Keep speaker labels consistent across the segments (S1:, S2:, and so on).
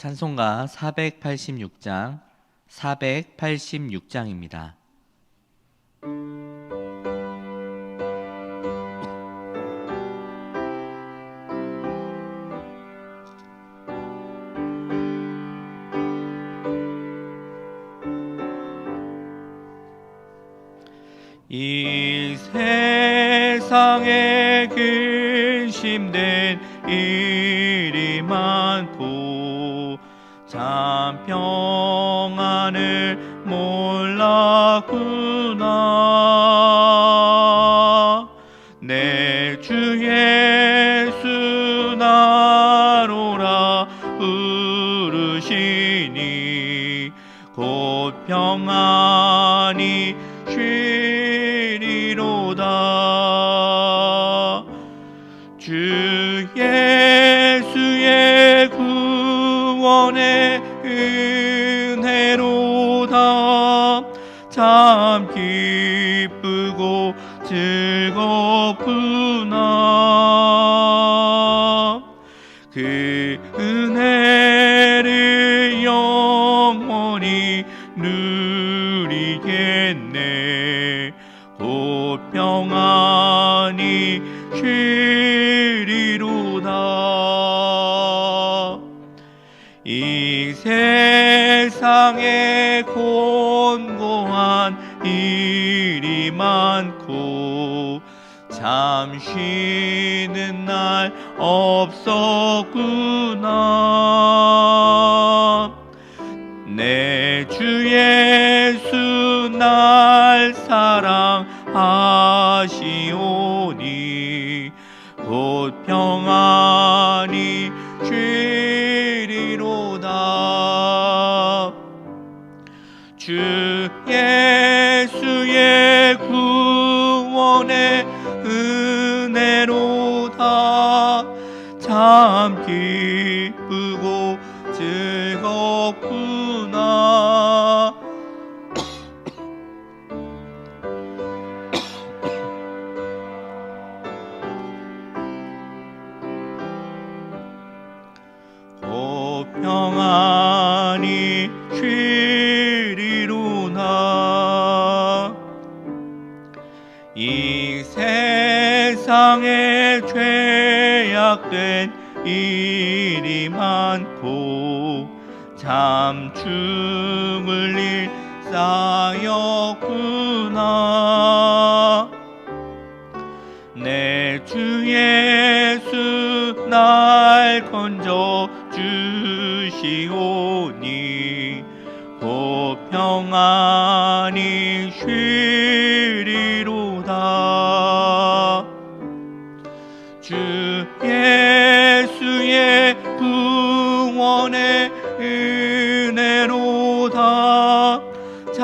S1: 찬송가 486장 486장입니다. 몰랐구나. 내 주 예수 나로라 부르시니 곧 평안이 쉬 참 쉬는 날 없었구나. 내주예 평안히 쉬리로나. 이 세상에 죄악된 일이 많고 참 죽을 일 쌓였구나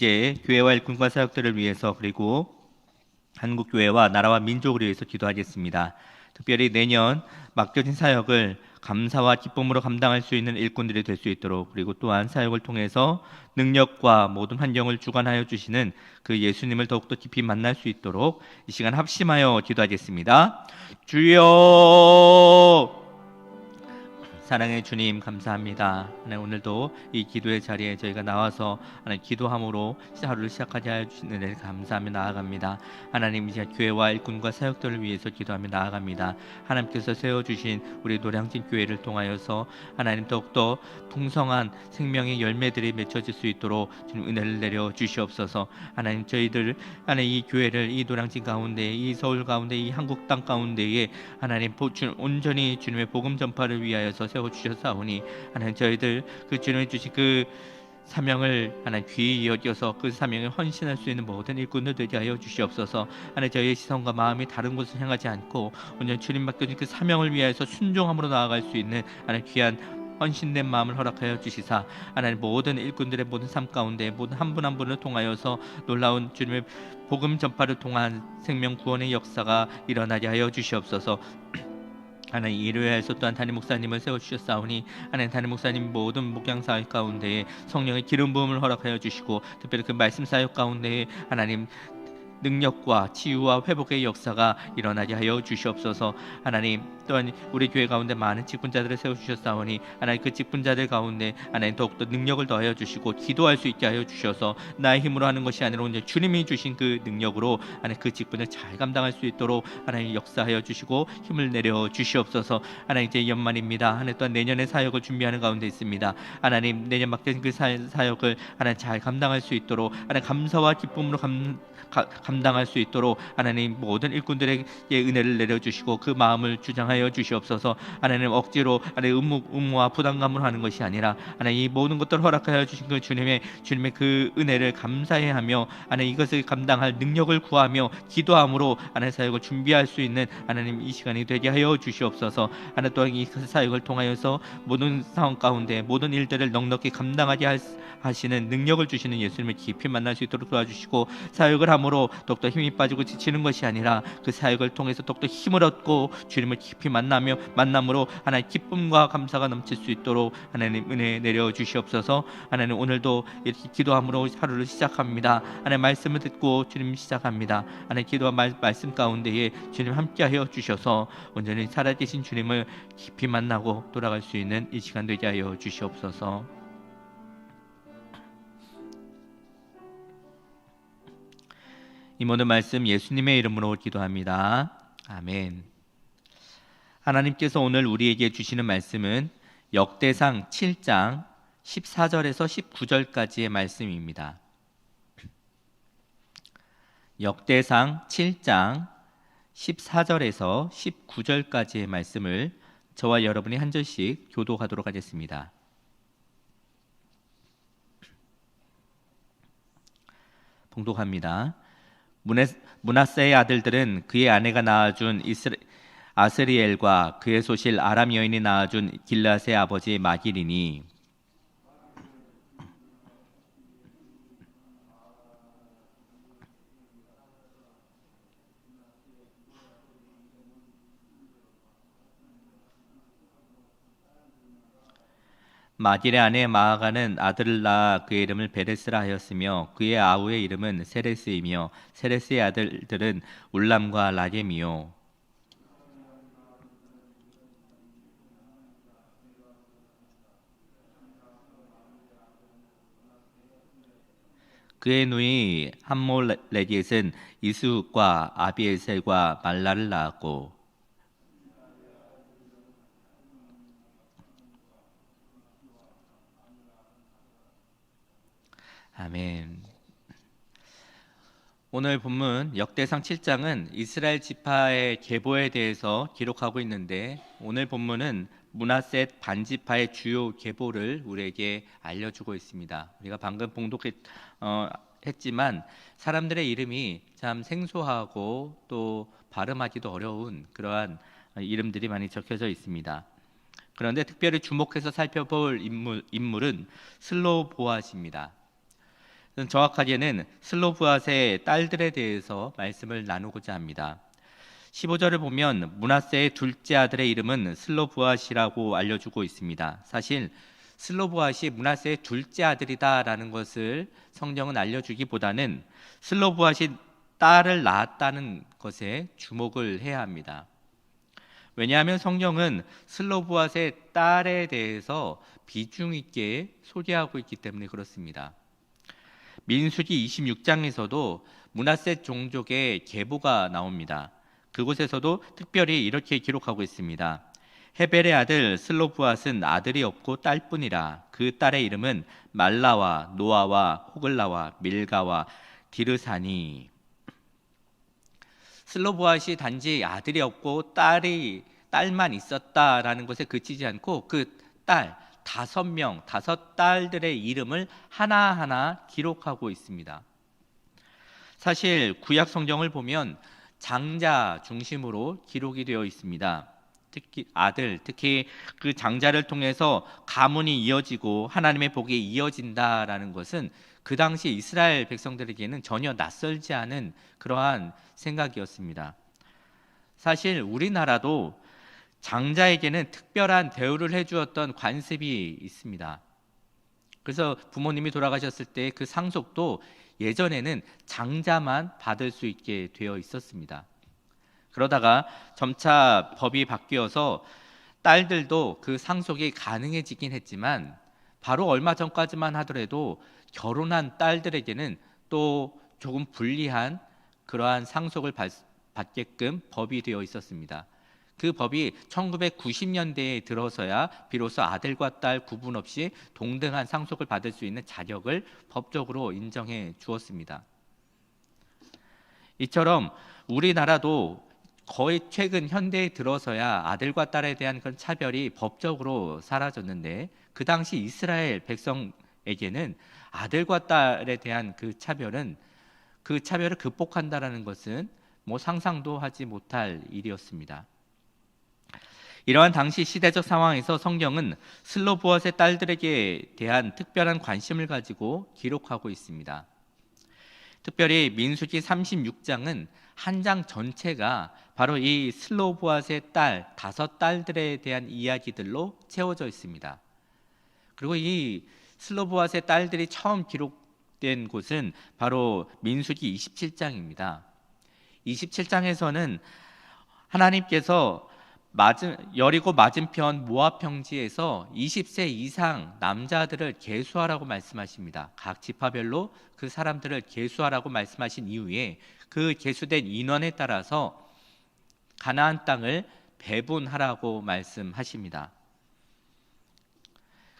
S1: 이제 교회와 일꾼과 사역들을 위해서 그리고 한국 교회와 나라와 민족을 위해서 기도하겠습니다. 특별히 내년 맡겨진 사역을 감사와 기쁨으로 감당할 수 있는 일꾼들이 될 수 있도록 그리고 또한 사역을 통해서 능력과 모든 환경을 주관하여 주시는 그 예수님을 더욱더 깊이 만날 수 있도록 이 시간 합심하여 기도하겠습니다. 주여 사랑의 주님 감사합니다. 하나님 오늘도 이 기도의 자리에 저희가 나와서 하나님 기도함으로 하루를 시작하게 하여 주시는 데 감사하며 나아갑니다. 하나님 이제 교회와 일꾼과 사역들을 위해서 기도하며 나아갑니다. 하나님께서 세워주신 우리 노량진 교회를 통하여서 하나님 더욱더 풍성한 생명의 열매들이 맺혀질 수 있도록 주님 은혜를 내려 주시옵소서. 하나님 저희들 하나님 이 교회를 이 노량진 가운데 이 서울 가운데 이 한국 땅 가운데에 하나님 온전히 주님의 복음 전파를 위하여서 세워 주셨사오니 하나님 저희들 그 주님이 주신 그 사명을 하나님 귀히 여겨서 그 사명에 헌신할 수 있는 모든 일꾼들 되게 하여 주시옵소서. 하나님 저희의 시선과 마음이 다른 곳을 향하지 않고 온전히 주님 맡겨진 그 사명을 위하여서 순종함으로 나아갈 수 있는 하나님 귀한 헌신된 마음을 허락하여 주시사 하나님 모든 일꾼들의 모든 삶 가운데 모든 한 분 한 분을 통하여서 놀라운 주님의 복음 전파를 통한 생명 구원의 역사가 일어나게 하여 주시옵소서. 하나님 일요일에서 또한 담임 목사님을 세워 주셨사오니 하나님 담임 목사님 모든 목양 사역 가운데에 성령의 기름 부음을 허락하여 주시고 특별히 그 말씀 사역 가운데에 하나님 능력과 치유와 회복의 역사가 일어나게 하여 주시옵소서. 하나님 또한 우리 교회 가운데 많은 직분자들을 세워 주셨사오니 하나님 그 직분자들 가운데 하나님 더욱더 능력을 더하여 주시고 기도할 수 있게 하여 주셔서 나의 힘으로 하는 것이 아니라 오늘 주님이 주신 그 능력으로 하나님 그 직분을 잘 감당할 수 있도록 하나님 역사하여 주시고 힘을 내려 주시옵소서. 하나님 이제 연말입니다. 하나님 또한 내년의 사역을 준비하는 가운데 있습니다. 하나님 내년 막된 그 사- 사역을 하나님 잘 감당할 수 있도록 하나님 감사와 기쁨으로 감, 가- 감당할 수 있도록 하나님 모든 일꾼들에게 은혜를 내려주시고 그 마음을 주장하여 주시옵소서. 하나님 억지로 하나님 의무, 의무와 부담감으로 하는 것이 아니라 하나님 이 모든 것들을 허락하여 주신 그 주님의 주님의 그 은혜를 감사해하며 하나님 이것을 감당할 능력을 구하며 기도함으로 하나님 사역을 준비할 수 있는 하나님 이 시간이 되게 하여 주시옵소서. 하나님 또한 이 사역을 통하여서 모든 상황 가운데 모든 일들을 넉넉히 감당하게 할 수- 하시는 능력을 주시는 예수님을 깊이 만날 수 있도록 도와주시고 사역을 함으로 더욱더 힘이 빠지고 지치는 것이 아니라 그 사역을 통해서 더욱더 힘을 얻고 주님을 깊이 만나며 만남으로 하나님 기쁨과 감사가 넘칠 수 있도록 하나님 은혜 내려 주시옵소서. 하나님 오늘도 이렇게 기도함으로 하루를 시작합니다. 하나님 말씀을 듣고 주님 시작합니다. 하나님 기도와 말, 말씀 가운데에 주님 함께하여 주셔서 온전히 살아계신 주님을 깊이 만나고 돌아갈 수 있는 이 시간 되게 하여 주시옵소서. 이 모든 말씀 예수님의 이름으로 기도합니다. 아멘. 하나님께서 오늘 우리에게 주시는 말씀은 역대상 7장 14절에서 19절까지의 말씀입니다. 역대상 7장 14절에서 19절까지의 말씀을 저와 여러분이 한 절씩 교도하도록 하겠습니다. 봉독합니다. 문하세의 아들들은 그의 아내가 낳아준 이스라, 아스리엘과 그의 소실 아람 여인이 낳아준 길라스의 아버지 마길이니 마길의 아내 마아가는 아들을 낳아 그의 이름을 베레스라 하였으며 그의 아우의 이름은 세레스이며 세레스의 아들들은 울람과 라겜이요. 그의 누이 함몰레디엣은 이스욱과 아비에셀과 말라를 낳았고 아멘. 오늘 본문 역대상 7장은 이스라엘 지파의 계보에 대해서 기록하고 있는데 오늘 본문은 문하셋 반지파의 주요 계보를 우리에게 알려주고 있습니다. 우리가 방금 봉독했 어, 사람들의 이름이 참 생소하고 또 발음하기도 어려운 그러한 이름들이 많이 적혀져 있습니다. 그런데 특별히 주목해서 살펴볼 인물, 인물은 슬로보아스입니다. 정확하게는 슬로브앗의 딸들에 대해서 말씀을 나누고자 합니다. 15절을 보면 문하세의 둘째 아들의 이름은 슬로브앗이라고 알려주고 있습니다. 사실 슬로브앗이 문하세의 둘째 아들이다라는 것을 성경은 알려주기보다는 슬로브앗이 딸을 낳았다는 것에 주목을 해야 합니다. 왜냐하면 성경은 슬로브앗의 딸에 대해서 비중 있게 소개하고 있기 때문에 그렇습니다. 민수기 26장에서도 문하셋 종족의 계보가 나옵니다. 그곳에서도 특별히 이렇게 기록하고 있습니다. 헤벨의 아들 슬로브앗은 아들이 없고 딸뿐이라 그 딸의 이름은 말라와 노아와 호글라와 밀가와 디르사니 슬로브앗이 단지 아들이 없고 딸이 딸만 있었다라는 것에 그치지 않고 그 딸 다섯 명, 다섯 딸들의 이름을 하나하나 기록하고 있습니다. 사실 구약 성경을 보면 장자 중심으로 기록이 되어 있습니다. 특히 아들, 특히 그 장자를 통해서 가문이 이어지고 하나님의 복이 이어진다라는 것은 그 당시 이스라엘 백성들에게는 전혀 낯설지 않은 그러한 생각이었습니다. 사실 우리나라도 장자에게는 특별한 대우를 해주었던 관습이 있습니다. 그래서 부모님이 돌아가셨을 때 그 상속도 예전에는 장자만 받을 수 있게 되어 있었습니다. 그러다가 점차 법이 바뀌어서 딸들도 그 상속이 가능해지긴 했지만 바로 얼마 전까지만 하더라도 결혼한 딸들에게는 또 조금 불리한 그러한 상속을 받, 받게끔 법이 되어 있었습니다. 그 법이 1990년대에 들어서야 비로소 아들과 딸 구분 없이 동등한 상속을 받을 수 있는 자격을 법적으로 인정해 주었습니다. 이처럼 우리나라도 거의 최근 현대에 들어서야 아들과 딸에 대한 그런 차별이 법적으로 사라졌는데 그 당시 이스라엘 백성에게는 아들과 딸에 대한 그 차별은 그 차별을 극복한다라는 것은 뭐 상상도 하지 못할 일이었습니다. 이러한 당시 시대적 상황에서 성경은 슬로보아스의 딸들에게 대한 특별한 관심을 가지고 기록하고 있습니다. 특별히 민수기 36장은 한 장 전체가 바로 이 슬로보아스의 딸 다섯 딸들에 대한 이야기들로 채워져 있습니다. 그리고 이 슬로보아스의 딸들이 처음 기록된 곳은 바로 민수기 27장입니다. 27장에서는 하나님께서 맞은 여리고 맞은편 모압 평지에서 20세 이상 남자들을 계수하라고 말씀하십니다. 각 지파별로 그 사람들을 계수하라고 말씀하신 이후에 그 계수된 인원에 따라서 가나안 땅을 배분하라고 말씀하십니다.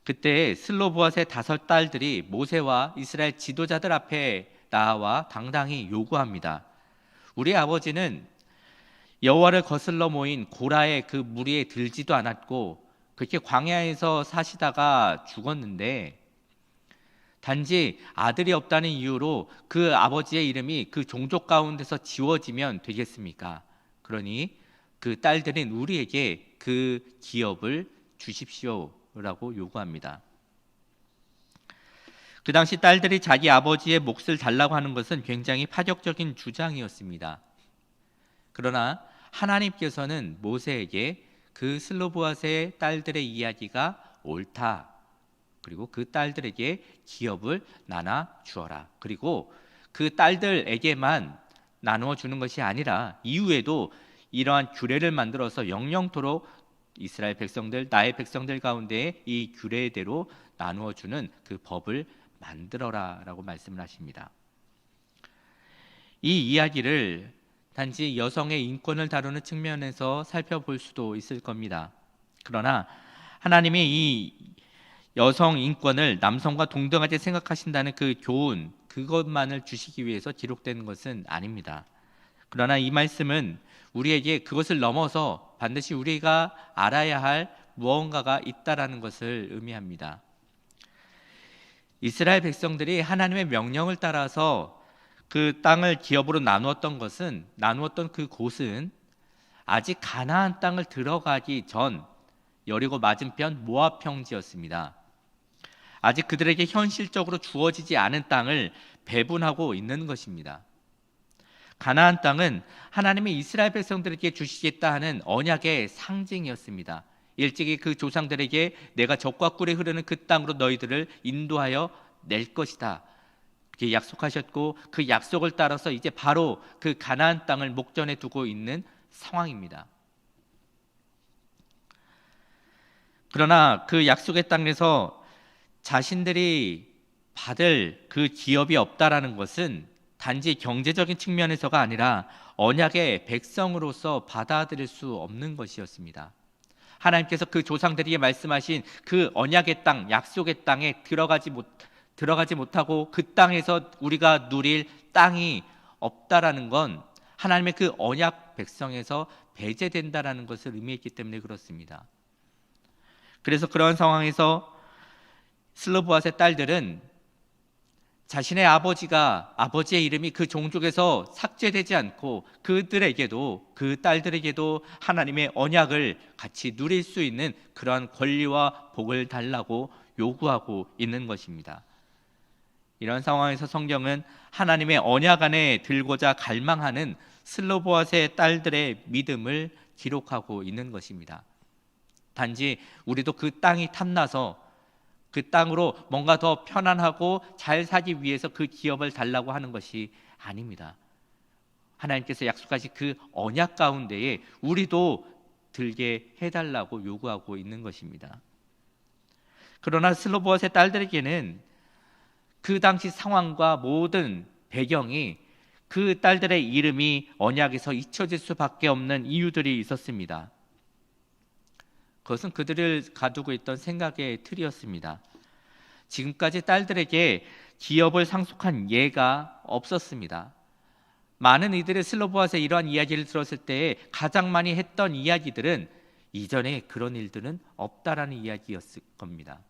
S1: 그때 슬로보아스의 다섯 딸들이 모세와 이스라엘 지도자들 앞에 나와 당당히 요구합니다. 우리 아버지는 여호와를 거슬러 모인 고라의 그 무리에 들지도 않았고 그렇게 광야에서 사시다가 죽었는데 단지 아들이 없다는 이유로 그 아버지의 이름이 그 종족 가운데서 지워지면 되겠습니까? 그러니 그 딸들인 우리에게 그 기업을 주십시오라고 요구합니다. 그 당시 딸들이 자기 아버지의 몫을 달라고 하는 것은 굉장히 파격적인 주장이었습니다. 그러나 하나님께서는 모세에게 그 슬로보아스의 딸들의 이야기가 옳다. 그리고 그 딸들에게 기업을 나눠 주어라. 그리고 그 딸들에게만 나누어 주는 것이 아니라 이후에도 이러한 규례를 만들어서 영영토록 이스라엘 백성들 나의 백성들 가운데 이 규례대로 나누어 주는 그 법을 만들어라라고 말씀을 하십니다. 이 이야기를 단지 여성의 인권을 다루는 측면에서 살펴볼 수도 있을 겁니다. 그러나 하나님이 이 여성 인권을 남성과 동등하게 생각하신다는 그 교훈 그것만을 주시기 위해서 기록된 것은 아닙니다. 그러나 이 말씀은 우리에게 그것을 넘어서 반드시 우리가 알아야 할 무언가가 있다라는 것을 의미합니다. 이스라엘 백성들이 하나님의 명령을 따라서 그 땅을 기업으로 나누었던 것은 나누었던 그 곳은 아직 가나안 땅을 들어가기 전 여리고 맞은편 모압 평지였습니다. 아직 그들에게 현실적으로 주어지지 않은 땅을 배분하고 있는 것입니다. 가나안 땅은 하나님이 이스라엘 백성들에게 주시겠다 하는 언약의 상징이었습니다. 일찍이 그 조상들에게 내가 적과 꿀이 흐르는 그 땅으로 너희들을 인도하여 낼 것이다. 그렇게 약속하셨고 그 약속을 따라서 이제 바로 그 가나안 땅을 목전에 두고 있는 상황입니다. 그러나 그 약속의 땅에서 자신들이 받을 그 기업이 없다라는 것은 단지 경제적인 측면에서가 아니라 언약의 백성으로서 받아들일 수 없는 것이었습니다. 하나님께서 그 조상들에게 말씀하신 그 언약의 땅, 약속의 땅에 들어가지 못 들어가지 못하고 그 땅에서 우리가 누릴 땅이 없다라는 건 하나님의 그 언약 백성에서 배제된다라는 것을 의미했기 때문에 그렇습니다. 그래서 그런 상황에서 슬로보아스의 딸들은 자신의 아버지가 아버지의 이름이 그 종족에서 삭제되지 않고 그들에게도 그 딸들에게도 하나님의 언약을 같이 누릴 수 있는 그러한 권리와 복을 달라고 요구하고 있는 것입니다. 이런 상황에서 성경은 하나님의 언약 안에 들고자 갈망하는 슬로보아스의 딸들의 믿음을 기록하고 있는 것입니다. 단지 우리도 그 땅이 탐나서 그 땅으로 뭔가 더 편안하고 잘 살기 위해서 그 기업을 달라고 하는 것이 아닙니다. 하나님께서 약속하신 그 언약 가운데에 우리도 들게 해달라고 요구하고 있는 것입니다. 그러나 슬로보아스의 딸들에게는 그 당시 상황과 모든 배경이 그 딸들의 이름이 언약에서 잊혀질 수밖에 없는 이유들이 있었습니다. 그것은 그들을 가두고 있던 생각의 틀이었습니다. 지금까지 딸들에게 기업을 상속한 예가 없었습니다. 많은 이들의 슬로보아스의 이러한 이야기를 들었을 때 가장 많이 했던 이야기들은 이전에 그런 일들은 없다라는 이야기였을 겁니다.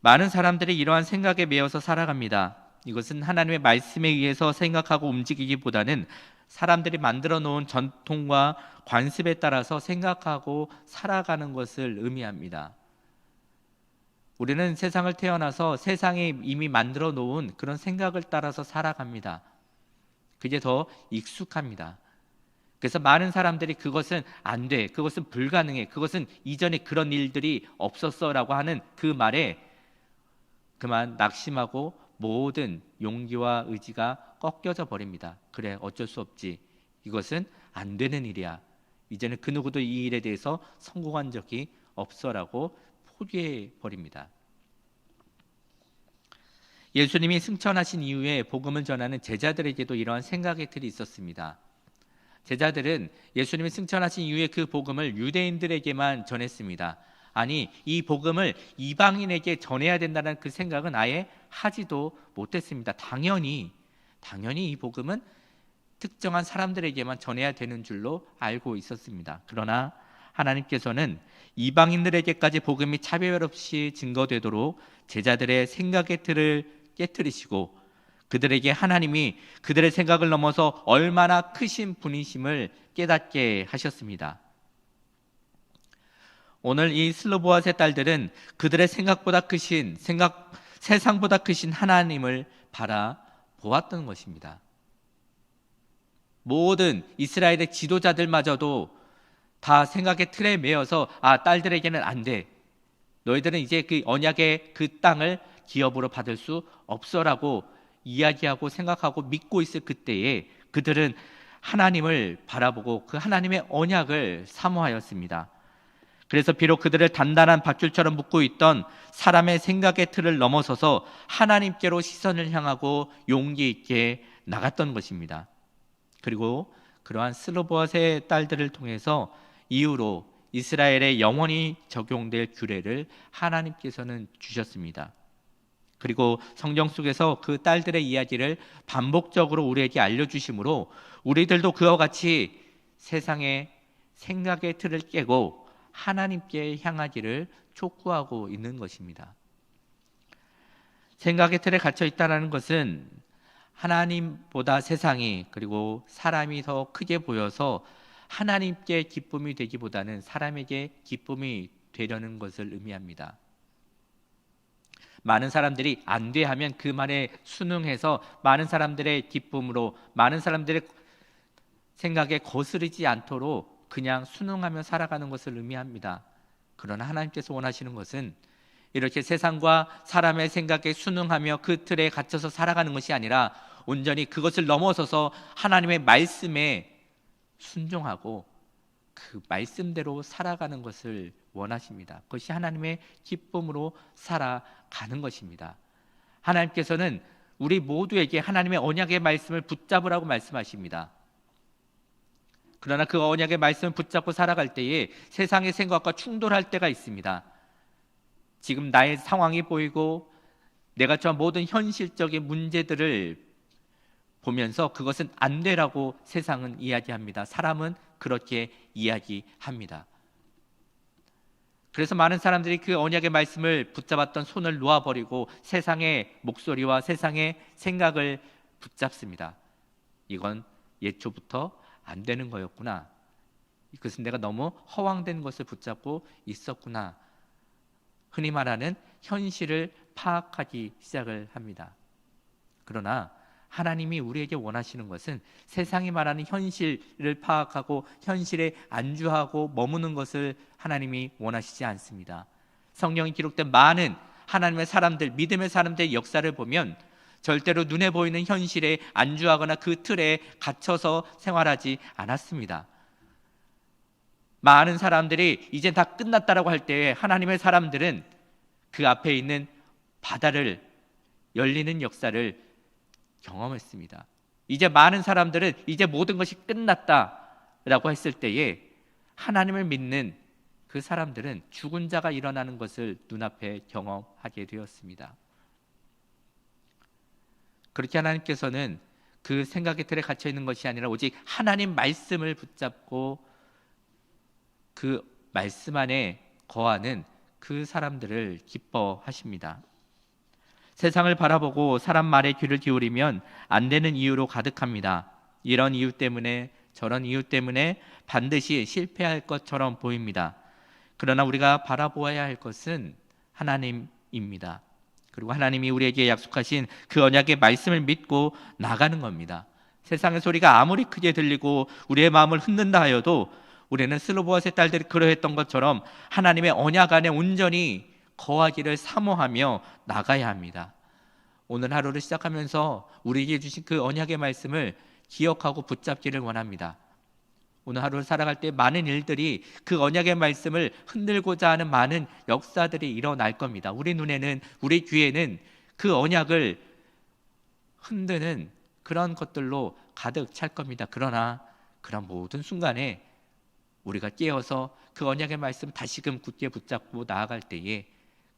S1: 많은 사람들이 이러한 생각에 매여서 살아갑니다. 이것은 하나님의 말씀에 의해서 생각하고 움직이기보다는 사람들이 만들어 놓은 전통과 관습에 따라서 생각하고 살아가는 것을 의미합니다. 우리는 세상을 태어나서 세상에 이미 만들어 놓은 그런 생각을 따라서 살아갑니다. 그게 더 익숙합니다. 그래서 많은 사람들이 그것은 안 돼, 그것은 불가능해, 그것은 이전에 그런 일들이 없었어라고 하는 그 말에 그만 낙심하고 모든 용기와 의지가 꺾여져 버립니다. 그래, 어쩔 수 없지. 이것은 안 되는 일이야. 이제는 그 누구도 이 일에 대해서 성공한 적이 없어라고 포기해 버립니다. 예수님이 승천하신 이후에 복음을 전하는 제자들에게도 이러한 생각의 틀이 있었습니다. 제자들은 예수님이 승천하신 이후에 그 복음을 유대인들에게만 전했습니다. 아니, 이 복음을 이방인에게 전해야 된다는 그 생각은 아예 하지도 못했습니다. 당연히, 당연히 이 복음은 특정한 사람들에게만 전해야 되는 줄로 알고 있었습니다. 그러나 하나님께서는 이방인들에게까지 복음이 차별 없이 증거되도록 제자들의 생각의 틀을 깨뜨리시고 그들에게 하나님이 그들의 생각을 넘어서 얼마나 크신 분이심을 깨닫게 하셨습니다. 오늘 이 슬로보아의 딸들은 그들의 생각보다 크신 생각 세상보다 크신 하나님을 바라 보았던 것입니다. 모든 이스라엘의 지도자들마저도 다 생각의 틀에 매여서 아 딸들에게는 안 돼. 너희들은 이제 그 언약의 그 땅을 기업으로 받을 수 없어라고 이야기하고 생각하고 믿고 있을 그때에 그들은 하나님을 바라보고 그 하나님의 언약을 사모하였습니다. 그래서 비록 그들을 단단한 밧줄처럼 묶고 있던 사람의 생각의 틀을 넘어서서 하나님께로 시선을 향하고 용기 있게 나갔던 것입니다. 그리고 그러한 슬로보아의 딸들을 통해서 이후로 이스라엘에 영원히 적용될 규례를 하나님께서는 주셨습니다. 그리고 성경 속에서 그 딸들의 이야기를 반복적으로 우리에게 알려주심으로 우리들도 그와 같이 세상의 생각의 틀을 깨고 하나님께 향하기를 촉구하고 있는 것입니다. 생각의 틀에 갇혀 있다는 것은 하나님보다 세상이 그리고 사람이 더 크게 보여서 하나님께 기쁨이 되기보다는 사람에게 기쁨이 되려는 것을 의미합니다. 많은 사람들이 안 돼 하면 그 말에 순응해서 많은 사람들의 기쁨으로 많은 사람들의 생각에 거스르지 않도록 그냥 순응하며 살아가는 것을 의미합니다. 그러나 하나님께서 원하시는 것은 이렇게 세상과 사람의 생각에 순응하며 그 틀에 갇혀서 살아가는 것이 아니라 온전히 그것을 넘어서서 하나님의 말씀에 순종하고 그 말씀대로 살아가는 것을 원하십니다. 그것이 하나님의 기쁨으로 살아가는 것입니다. 하나님께서는 우리 모두에게 하나님의 언약의 말씀을 붙잡으라고 말씀하십니다. 그러나 그 언약의 말씀을 붙잡고 살아갈 때에 세상의 생각과 충돌할 때가 있습니다. 지금 나의 상황이 보이고 내가 저 모든 현실적인 문제들을 보면서 그것은 안 되라고 세상은 이야기합니다. 사람은 그렇게 이야기합니다. 그래서 많은 사람들이 그 언약의 말씀을 붙잡았던 손을 놓아버리고 세상의 목소리와 세상의 생각을 붙잡습니다. 이건 예초부터 안 되는 거였구나. 그것은 내가 너무 허황된 것을 붙잡고 있었구나. 흔히 말하는 현실을 파악하기 시작을 합니다. 그러나 하나님이 우리에게 원하시는 것은 세상이 말하는 현실을 파악하고 현실에 안주하고 머무는 것을 하나님이 원하시지 않습니다. 성경에 기록된 많은 하나님의 사람들, 믿음의 사람들의 역사를 보면 절대로 눈에 보이는 현실에 안주하거나 그 틀에 갇혀서 생활하지 않았습니다. 많은 사람들이 이제 다 끝났다라고 할 때에 하나님의 사람들은 그 앞에 있는 바다를 열리는 역사를 경험했습니다. 이제 많은 사람들은 이제 모든 것이 끝났다라고 했을 때에 하나님을 믿는 그 사람들은 죽은 자가 일어나는 것을 눈앞에 경험하게 되었습니다. 그렇게 하나님께서는 그 생각의 틀에 갇혀 있는 것이 아니라 오직 하나님 말씀을 붙잡고 그 말씀 안에 거하는 그 사람들을 기뻐하십니다. 세상을 바라보고 사람 말에 귀를 기울이면 안 되는 이유로 가득합니다. 이런 이유 때문에 저런 이유 때문에 반드시 실패할 것처럼 보입니다. 그러나 우리가 바라보아야 할 것은 하나님입니다. 그리고 하나님이 우리에게 약속하신 그 언약의 말씀을 믿고 나가는 겁니다. 세상의 소리가 아무리 크게 들리고 우리의 마음을 흔든다 하여도 우리는 슬로보아의 딸들이 그러했던 것처럼 하나님의 언약 안에 온전히 거하기를 사모하며 나가야 합니다. 오늘 하루를 시작하면서 우리에게 주신 그 언약의 말씀을 기억하고 붙잡기를 원합니다. 오늘 하루를 살아갈 때 많은 일들이 그 언약의 말씀을 흔들고자 하는 많은 역사들이 일어날 겁니다. 우리 눈에는 우리 귀에는 그 언약을 흔드는 그런 것들로 가득 찰 겁니다. 그러나 그런 모든 순간에 우리가 깨어서 그 언약의 말씀 다시금 굳게 붙잡고 나아갈 때에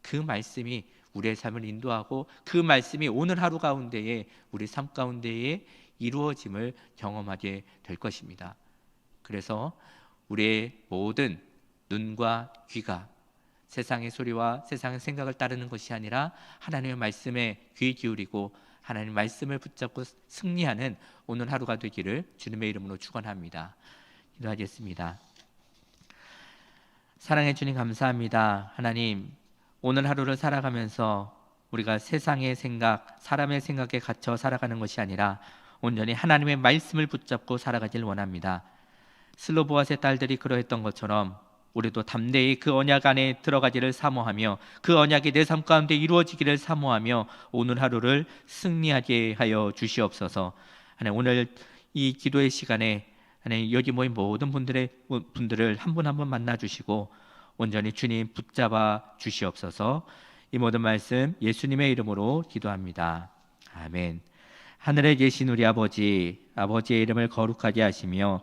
S1: 그 말씀이 우리의 삶을 인도하고 그 말씀이 오늘 하루 가운데에 우리 삶 가운데에 이루어짐을 경험하게 될 것입니다. 그래서 우리의 모든 눈과 귀가 세상의 소리와 세상의 생각을 따르는 것이 아니라 하나님의 말씀에 귀 기울이고 하나님 말씀을 붙잡고 승리하는 오늘 하루가 되기를 주님의 이름으로 축원합니다. 기도하겠습니다. 사랑해 주님 감사합니다. 하나님 오늘 하루를 살아가면서 우리가 세상의 생각, 사람의 생각에 갇혀 살아가는 것이 아니라 온전히 하나님의 말씀을 붙잡고 살아가길 원합니다. 슬로보아의 딸들이 그러했던 것처럼 우리도 담대히 그 언약 안에 들어가기를 사모하며 그 언약이 내 삶 가운데 이루어지기를 사모하며 오늘 하루를 승리하게 하여 주시옵소서. 하나님 오늘 이 기도의 시간에 하나님 여기 모인 모든 분들의 분들을 한 분 한 분 만나 주시고 온전히 주님 붙잡아 주시옵소서. 이 모든 말씀 예수님의 이름으로 기도합니다. 아멘. 하늘에 계신 우리 아버지, 아버지의 이름을 거룩하게 하시며